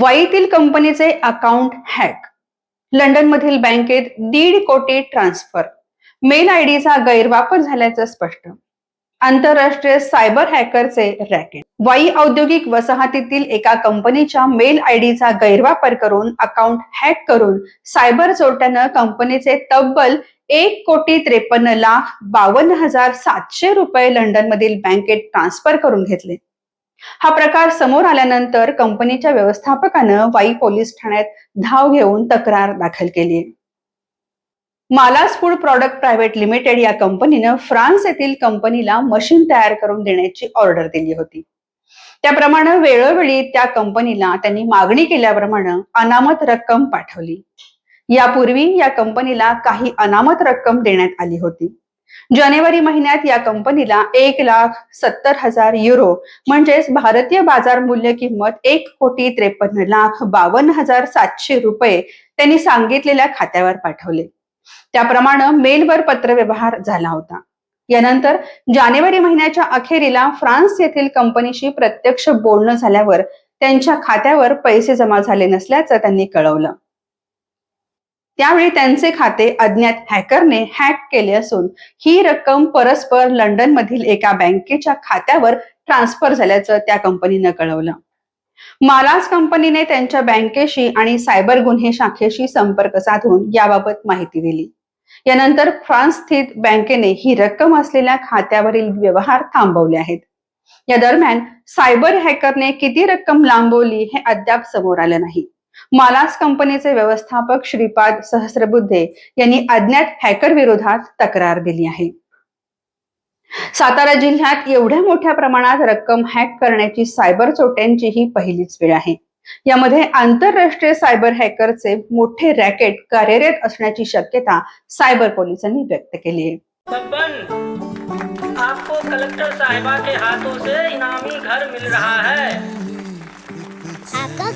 वाईतील कंपनीचे account hack. लंडनमधील बँकेत दीड कोटी ट्रान्सफर. मेल आयडीचा गैरवापर झाल्याचं स्पष्ट. आंतरराष्ट्रीय सायबर हॅकरचे रॅकेट. वाई औद्योगिक वसाहतीतील एका कंपनीच्या मेल आयडीचा गैरवापर करून अकाउंट हॅक करून सायबर चोरट्यानं कंपनीचे तब्बल एक कोटी त्रेपन्न लाख बावन्न हजार सातशे रुपये लंडनमधील बँकेत ट्रान्सफर करून घेतले. हा प्रकार समोर आल्यानंतर कंपनीच्या व्यवस्थापकानं वाई पोलीस ठाण्यात धाव घेऊन तक्रार दाखल केली. Malas food product private limited या कंपनीनं फ्रान्स येथील कंपनीला मशीन तयार करून देण्याची ऑर्डर दिली होती. त्याप्रमाणे वेळोवेळी त्या कंपनीला त्यांनी मागणी केल्याप्रमाणे अनामत रक्कम पाठवली. यापूर्वी या कंपनीला काही अनामत रक्कम देण्यात आली होती. जानेवारी महिन्यात या कंपनीला एक लाख सत्तर हजार युरो म्हणजेच भारतीय बाजार मूल्य किंमत एक कोटी त्रेपन्न लाख बावन्न हजार सातशे रुपये त्यांनी सांगितलेल्या खात्यावर पाठवले. त्याप्रमाणे मेलवर पत्रव्यवहार झाला होता. यानंतर जानेवारी महिन्याच्या अखेरीला फ्रान्स येथील कंपनीशी प्रत्यक्ष बोलणं झाल्यावर त्यांच्या खात्यावर पैसे जमा झाले नसल्याचं त्यांनी कळवलं. त्यावेळी त्यांचे खाते अज्ञात हॅकरने हॅक केले असून ही रक्कम परस्पर लंडन मधील एका बँकेच्या खात्यावर ट्रान्सफर झाल्याचं त्या कंपनीनं कळवलं. मालास कंपनीने त्यांच्या बँकेशी आणि सायबर गुन्हे शाखेशी संपर्क साधून याबाबत माहिती दिली. यानंतर फ्रान्स स्थित बँकेने ही रक्कम असलेल्या खात्यावरील व्यवहार थांबवले आहेत. या दरम्यान सायबर हॅकरने किती रक्कम लांबवली हे अद्याप समोर आलं नाही. मालास कंपनीचे व्यवस्थापक श्रीपाद सहस्रबुद्धे यांनी अज्ञात हॅकर विरोधात तक्रार दिली आहे. सातारा जिल्ह्यात एवढ्या मोठ्या प्रमाणात रक्कम हॅक करण्याची सायबर चोट्यांची ही पहिलीच वेळ आहे. यामध्ये आंतरराष्ट्रीय सायबर हॅकरचे मोठे रॅकेट कार्यरत असण्याची शक्यता सायबर पोलिसांनी व्यक्त केली आहे. आपको कलेक्टर साहिबा के हाथों से इनामी घर मिल रहा है।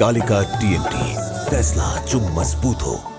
कालिका टीएमटी फैसला जो मजबूत हो।